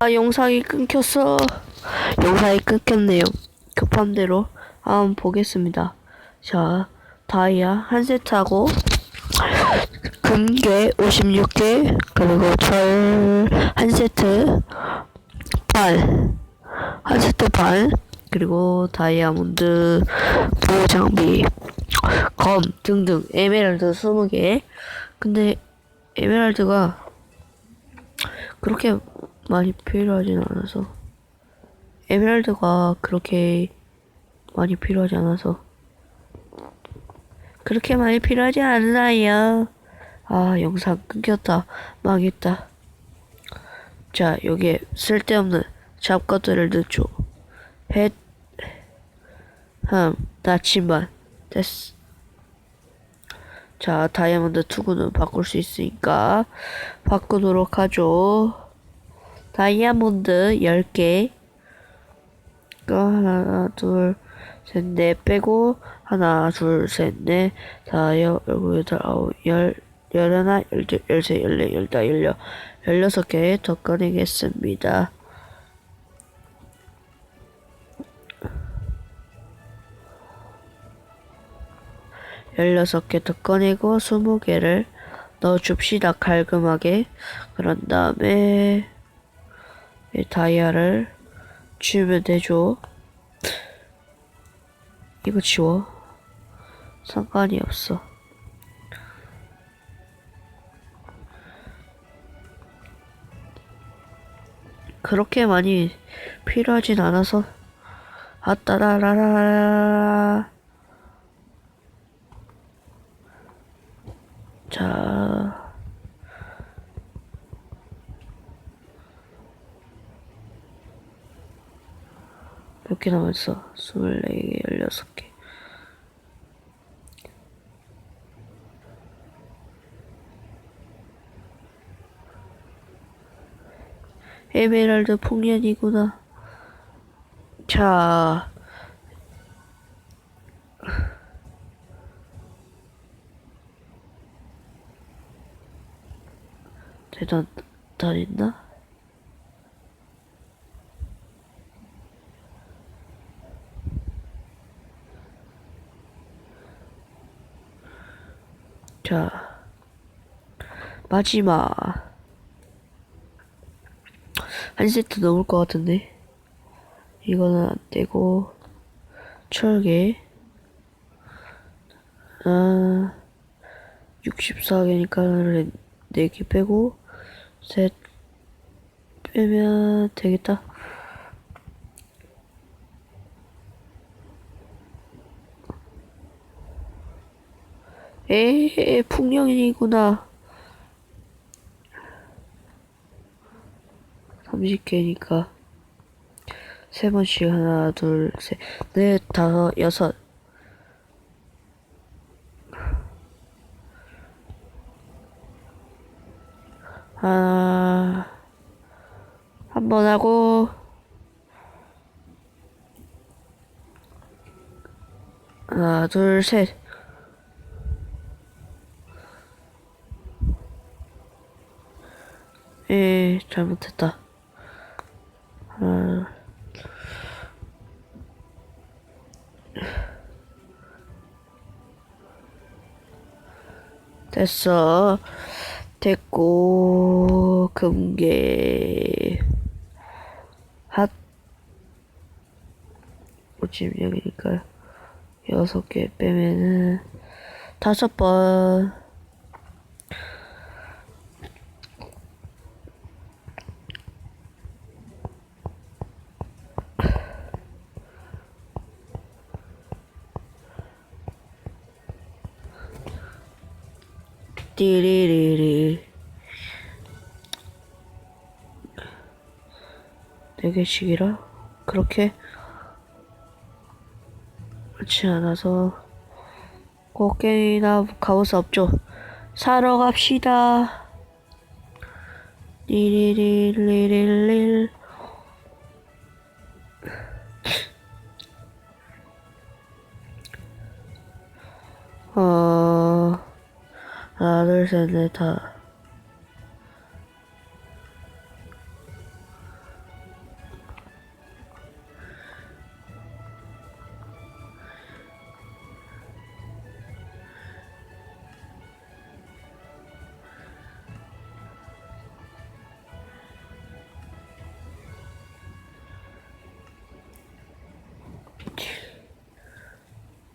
아 영상이 끊겼어. 영상이 끊겼네요. 급한 대로 한번 보겠습니다. 자 다이아 한 세트하고 금괴 56개 그리고 철 한 세트 반 한 세트 반 그리고 다이아몬드 보호 장비 검 등등 에메랄드 20개 근데 에메랄드가 그렇게 많이 필요하진 않아서. 에메랄드가 그렇게 많이 필요하지 않아서. 그렇게 많이 필요하지 않아요. 아 영상 끊겼다. 망했다. 자 여기에 쓸데없는 잡것들을 넣죠. 햇 흠, 나침반. 됐어 자 다이아몬드 투구는 바꿀 수 있으니까 바꾸도록 하죠 다이아몬드 10개 그 하나 둘셋넷 빼고 하나 둘셋넷 다여 열고 여덟 아홉 열 열하나 열둘 열세 열네 열다 열여 열여섯 개 더 꺼내겠습니다. 열여섯 개 더 꺼내고 스무 개를 넣어줍시다 깔끔하게 그런 다음에 이 다이아를 주면 되죠 이거 지워. 상관이 없어. 그렇게 많이 필요하진 않아서. 아따라라라라 자 몇 개 남았어? 24개, 16개. 에메랄드 풍년이구나. 자. 대단, 다 있나? 자, 마지막. 한 세트 넘을 것 같은데. 이거는 안 되고, 철개. 아, 64개니까 4개 빼고, 셋 빼면 되겠다. 에 풍령이구나. 30개니까 세 번씩 하나 둘 셋 넷 다섯 여섯. 하나 한 번 하고. 하나 둘셋. 에 잘못했다. 됐어. 됐고 금괴 핫 지금 여기니까 여섯 개 빼면은 다섯 번 띠리리리. 네 개씩이라? 그렇게? 그렇지 않아서 꽃게임이나 가볼 수 없죠. 사러 갑시다. 리리리리리릴. 어 现在他，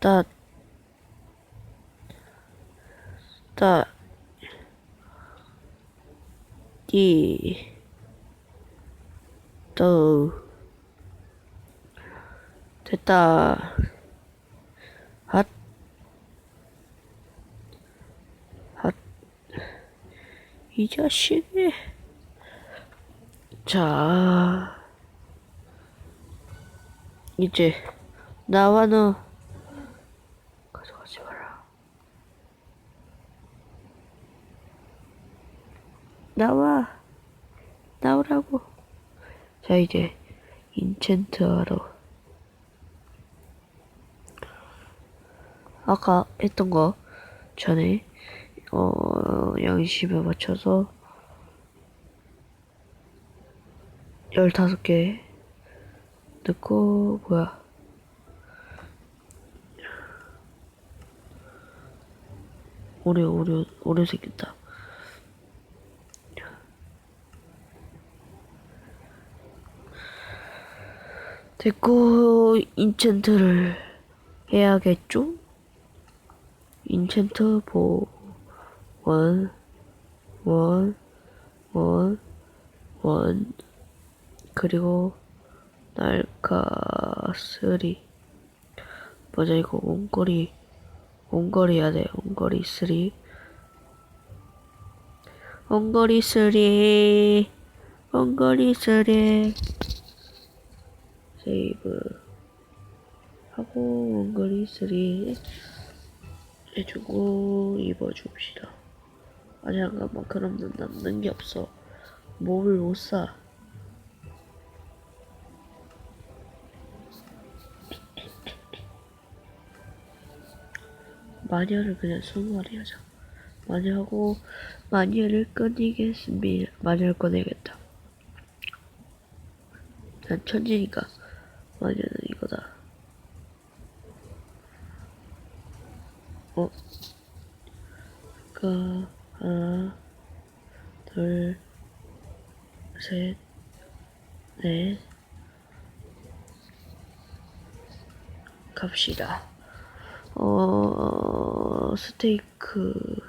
大，大。 띠, 또, 됐다. 핫, 핫, 이 자식. 자, 이제 나와 너 가져가지 마라. 나와, 나오라고. 자 이제 인챈트 하러. 아까 했던 거 전에 어 양심에 맞춰서 열다섯 개 넣고 뭐야 오래 오래 오래 생겼다. 됐고 인챈트를 해야겠죠? 인챈트 보원 원, 원, 원, 그리고 날카 쓰리. 뭐자 이거 원거리 원거리 해야 돼. 원거리 쓰리. 원거리 쓰리. 원거리 쓰리 세이브 하고 원거리 쓰리 해주고 입어줍시다. 아 잠깐만 그러면 남는 게 없어. 몹을 못사. 마녀를 그냥 순간에 하자. 마녀하고 마녀를 꺼내겠습니다. 마녀를 꺼내겠다. 난 천지니까 마녀는 이거다 어? 그 하나 둘 셋, 넷, 갑시다. 어, 스테이크.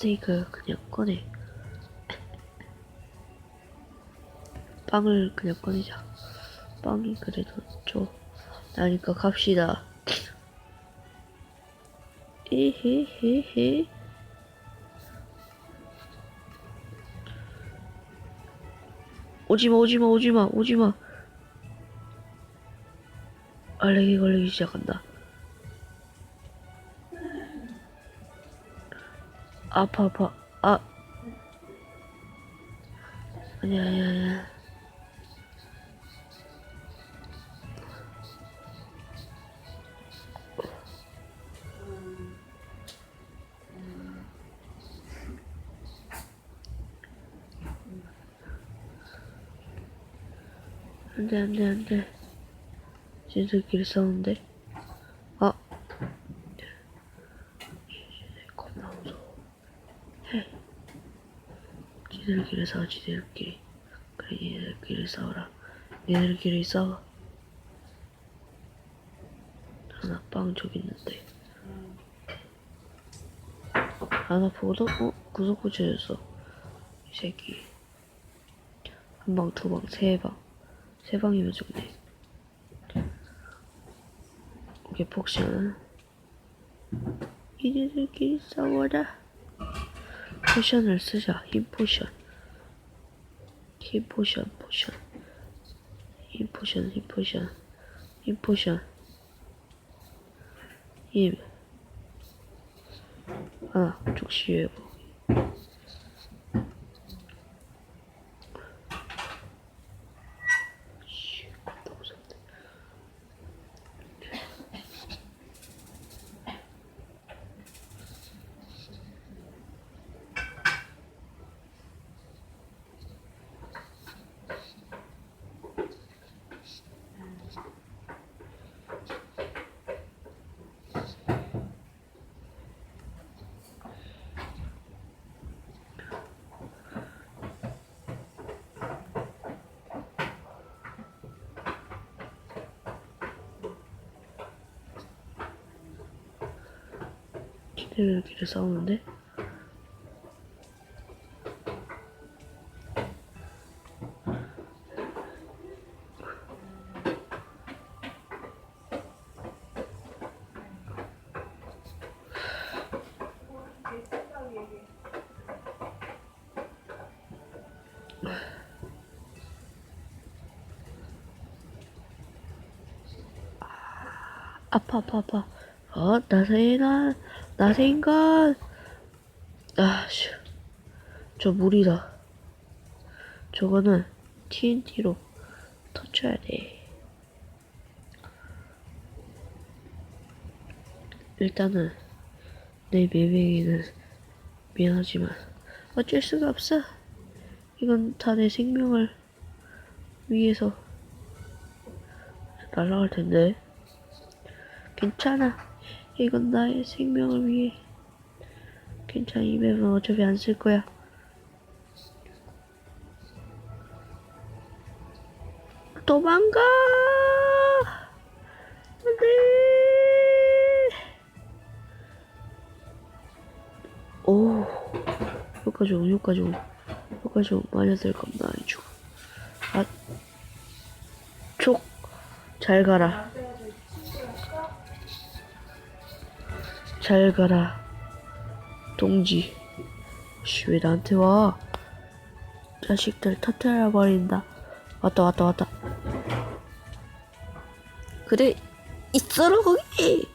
스테이크 그냥 꺼내. 빵을 그냥 꺼내자. 빵이 그래도 줘. 나니까 갑시다. 에헤헤헤. 오지마, 오지마, 오지마, 오지마. 알렉이 걸리기 시작한다. 아파, 아파, 아. 아니야, 아니야, 아니야. 안 돼, 안 돼, 안 돼. 쟤들끼리 싸우는데? 아! 쟤들 겁나 무서워. 헤! 쟤들끼리 싸워, 쟤들끼리. 그래, 얘들끼리 싸워라. 얘들끼리 싸워. 하나 빵 저기 있는데. 하나 보고도, 어? 구석 붙여줬어. 이 새끼. 한 방, 두 방, 세 방. 세 방이면 좋네. 오케이, 폭션. 이들끼리 싸워라. 포션을 쓰자. 힘 포션. 힘 포션, 포션. 힘 포션, 힘 포션. 힘 포션. 힘. 하나, 족시회 새들끼리 싸우는데? 아파 아파 아파 어 나세인간 나세인간 아씨 저 물이다. 저거는 TNT로 터쳐야 돼. 일단은 내 매명이는 미안하지만 어쩔 수가 없어. 이건 다 내 생명을 위해서 날아갈 텐데. 괜찮아. 이건 나의 생명을 위해. 괜찮아. 이 맵은 어차피 안 쓸 거야. 도망가! 안 돼! 오, 여기까지 오, 여기까지 오. 여기까지 오. 마녀들 겁나 많이 죽어. 아, 촉. 잘 가라. 잘 가라. 동지. 씨, 왜 나한테 와? 자식들 터트려 버린다. 왔다, 왔다, 왔다. 그래, 있어라, 거기!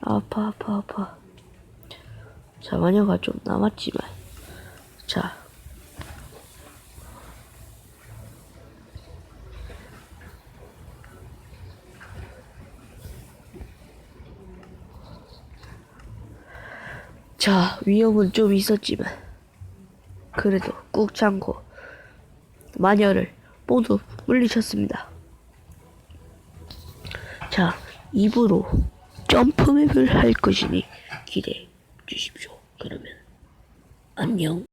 아파, 아파, 아파. 자, 마녀가 좀 남았지만. 자. 자, 위험은 좀 있었지만, 그래도 꾹 참고, 마녀를 모두 물리쳤습니다. 자, 입으로 점프맵을 할 것이니 기대해 주십시오. 그러면, 안녕.